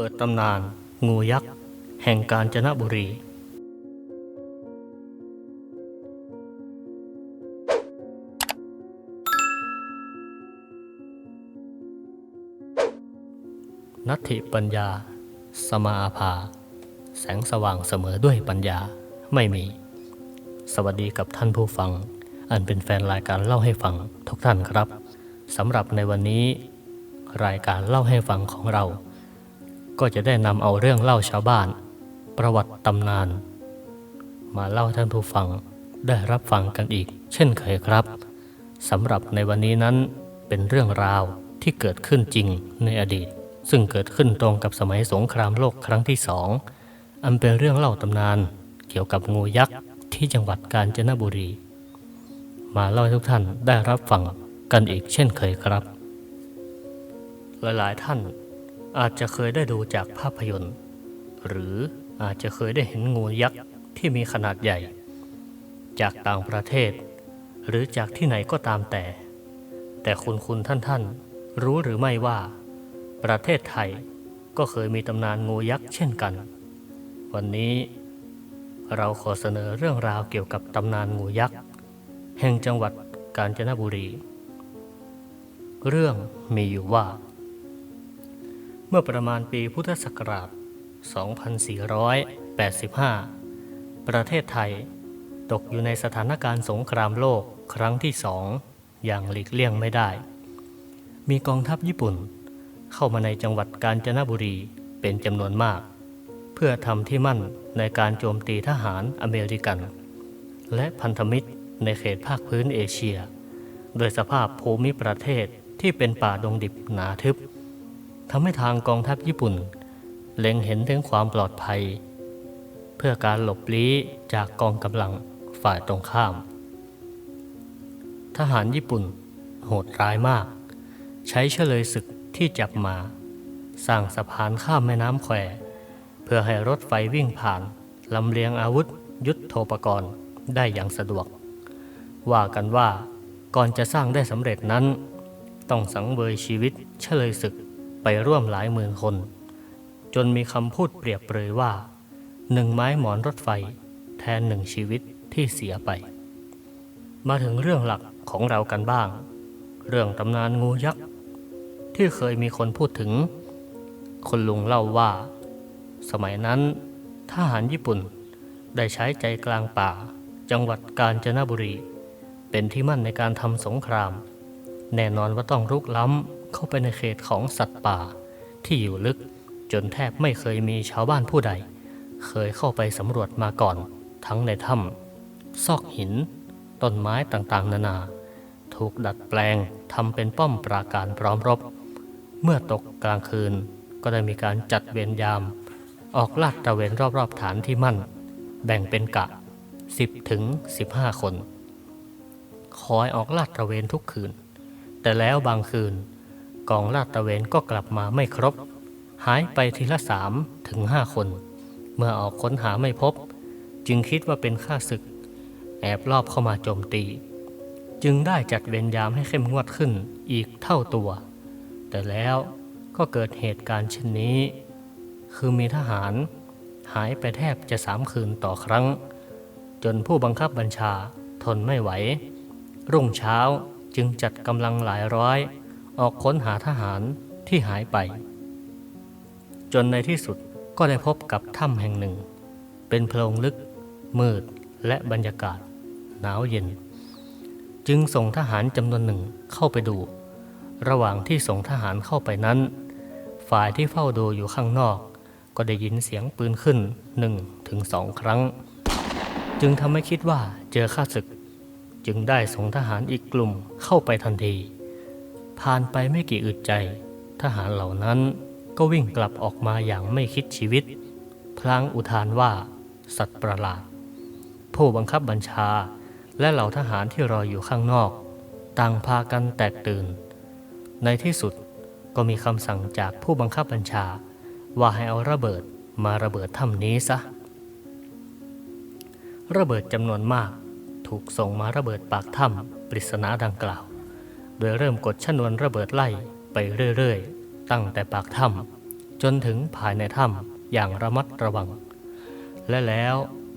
เปิดตำนาน งูยักษ์ แห่งกาญจนบุรี นัตถิปัญญา สมาอาภา แสงสว่างเสมอด้วยปัญญาไม่มี สวัสดีกับท่านผู้ฟัง อันเป็นแฟนรายการเล่าให้ฟังทุกท่านครับสำหรับในวันนี้ รายการเล่าให้ฟังของเรา ก็จะได้นำเอาเรื่องเล่าชาวบ้าน ประวัติตำนาน มาเล่าท่านผู้ฟังได้รับฟังกันอีก เช่นเคยครับสำหรับในวันนี้นั้นเป็นเรื่องราวที่เกิดขึ้นจริงในอดีต ซึ่งเกิดขึ้นตรงกับสมัยสงครามโลกครั้งที่สองอันเป็นเรื่องเล่าตำนานเกี่ยวกับงูยักษ์ที่จังหวัดกาญจนบุรี มาเล่าให้ทุกท่านได้รับฟังกันอีกเช่นเคยครับ หลายๆท่าน อาจจะเคยได้ดูจากภาพยนตร์ หรืออาจจะเคยได้เห็นงูยักษ์ที่มีขนาดใหญ่ จากต่างประเทศ หรือจากที่ไหนก็ตามแต่ แต่คุณคุณท่านท่านรู้หรือไม่ว่า ประเทศไทยก็เคยมีตำนานงูยักษ์เช่นกัน วันนี้เราขอเสนอเรื่องราวเกี่ยวกับตำนานงูยักษ์ แห่งจังหวัดกาญจนบุรี เรื่องมีอยู่ว่า เมื่อประมาณปีพุทธศักราช 2485 ประเทศไทย ตกอยู่ในสถานการณ์สงครามโลกครั้งที่สองอย่างหลีกเลี่ยงไม่ได้ มีกองทัพญี่ปุ่น เข้ามาในจังหวัดกาญจนบุรีเป็นจำนวนมาก เพื่อทำที่มั่นในการโจมตีทหารอเมริกัน และพันธมิตรในเขตภาคพื้นเอเชีย โดยสภาพภูมิประเทศที่เป็นป่าดงดิบหนาทึบ ทำให้ทางกองทัพญี่ปุ่น เล็งเห็นถึงความปลอดภัย เพื่อการหลบลี้จากกองกำลังฝ่ายตรงข้าม ทหารญี่ปุ่น โหดร้ายมาก ใช้เฉลยศึกที่จับมา สร้างสะพานข้ามแม่น้ำแคว เพื่อให้รถไฟวิ่งผ่านลำเลียงอาวุธยุทโธปกรณ์ได้อย่างสะดวก ว่ากันว่าก่อนจะสร้างได้สำเร็จนั้น ต้องสังเวยชีวิตเฉลยศึก ไปร่วมหลายหมื่นคน จนมีคำพูดเปรียบเปรยว่า หนึ่งไม้หมอนรถไฟ แทนหนึ่งชีวิตที่เสียไป มาถึงเรื่องหลักของเรากันบ้าง เรื่องตำนานงูยักษ์ ที่เคยมีคนพูดถึง คนลุงเล่าว่า สมัยนั้นทหารญี่ปุ่นได้ใช้ใจกลางป่า จังหวัดกาญจนบุรี เป็นที่มั่นในการทำสงคราม แน่นอนว่าต้องรุกล้ำ เข้าไปในเขตของสัตว์ป่า ที่อยู่ลึกจนแทบไม่เคยมีชาวบ้านผู้ใด เคยเข้าไปสำรวจมาก่อน ทั้งในถ้ำซอกหิน ต้นไม้ต่างๆ นานา ถูกดัดแปลงทำเป็นป้อมปราการพร้อมรบ เมื่อตกกลางคืนก็ได้มีการจัดเวรยาม ออกลาดตระเวนรอบๆฐานที่มั่น แบ่งเป็นกะ 10ถึง15 คน คอยออกลาดตระเวนทุกคืน แต่แล้วบางคืน กองลาดตะเวนก็กลับมาไม่ครบ หายไปทีละสามถึงห้าคน เมื่อออกค้นหาไม่พบ จึงคิดว่าเป็นข้าศึก แอบลอบเข้ามาโจมตี จึงได้จัดเวรยามให้เข้มงวดขึ้นอีกเท่าตัว แต่แล้วก็เกิดเหตุการณ์เช่นนี้ คือมีทหารหายไปแทบจะสามคืนต่อครั้ง จนผู้บังคับบัญชาทนไม่ไหว รุ่งเช้าจึงจัดกำลังหลายร้อย ออกค้นหาทหารที่หายไป จนในที่สุดก็ได้พบกับถ้ำแห่งหนึ่ง เป็นโพรงลึก มืดและบรรยากาศ หนาวเย็น จึงส่งทหารจำนวนหนึ่งเข้าไปดู ระหว่างที่ส่งทหารเข้าไปนั้น ฝ่ายที่เฝ้าดูอยู่ข้างนอก ก็ได้ยินเสียงปืนขึ้นหนึ่งถึงสองครั้ง จึงทำให้คิดว่าเจอข้าศึก จึงได้ส่งทหารอีกกลุ่มเข้าไปทันที ผ่านไปไม่กี่อึดใจ ทหารเหล่านั้นก็วิ่งกลับออกมาอย่างไม่คิดชีวิต พลางอุทานว่า สัตว์ประหลาด ผู้บังคับบัญชาและเหล่าทหารที่รออยู่ข้างนอก ต่างพากันแตกตื่น ในที่สุดก็มีคำสั่งจากผู้บังคับบัญชา ว่าให้เอาระเบิดมาระเบิดถ้ำนี้ซะ ระเบิดจำนวนมากถูกส่งมาระเบิดปากถ้ำปริศนาดังกล่าว โดยเริ่มกดชนวนระเบิดไล่ไปเรื่อยๆ ตั้งแต่ปากถ้ำจนถึงภายในถ้ำอย่างระมัดระวัง และแล้ว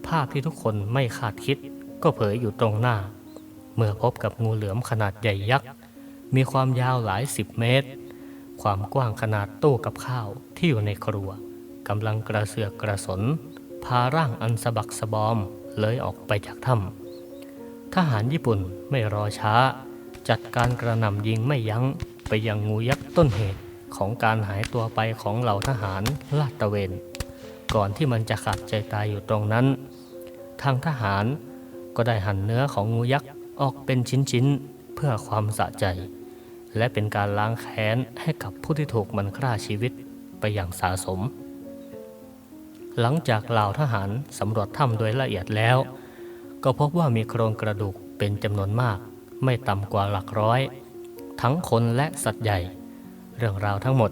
ภาพที่ทุกคนไม่คาดคิดก็เผยอยู่ตรงหน้า เมื่อพบกับงูเหลือมขนาดใหญ่ยักษ์ มีความยาวหลายสิบเมตร ความกว้างขนาดตู้กับข้าวที่อยู่ในครัวกำลังกระเสือกกระสน พาร่างอันสะบักสะบอมเลยออกไปจากถ้ำทหารญี่ปุ่นไม่รอช้า จัดการกระหน่ำยิงไม่ยั้งไปยังงูยักษ์ต้นเหตุของการหายตัวไปของเหล่าทหารลาดตระเวน ก่อนที่มันจะขาดใจตายอยู่ตรงนั้น ทางทหารก็ได้หั่นเนื้อของงูยักษ์ออกเป็นชิ้นๆ เพื่อความสะใจ และเป็นการล้างแค้นให้กับผู้ที่ถูกมันฆ่าชีวิตไปอย่างสาสม หลังจากเหล่าทหารสำรวจถ้ำโดยละเอียดแล้ว ก็พบว่ามีโครงกระดูกเป็นจำนวนมาก ไม่ต่ำกว่าหลักร้อย ทั้งคนและสัตว์ใหญ่ เรื่องราวทั้งหมด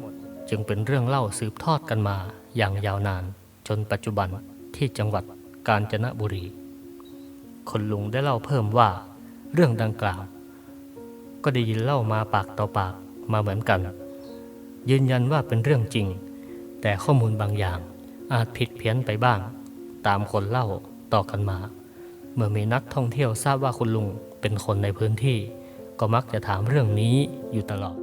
จึงเป็นเรื่องเล่าสืบทอดกันมาอย่างยาวนานจนปัจจุบันที่จังหวัดกาญจนบุรี คนลุงได้เล่าเพิ่มว่าเรื่องดังกล่าว ก็ได้ยินเล่ามาปากต่อปากมาเหมือนกัน ยืนยันว่าเป็นเรื่องจริง แต่ข้อมูลบางอย่างอาจผิดเพี้ยนไปบ้าง ตามคนเล่าต่อกันมา เมื่อมีนักท่องเที่ยวทราบว่าคุณลุง เป็นคนในพื้นที่ ก็มักจะถามเรื่องนี้อยู่ตลอด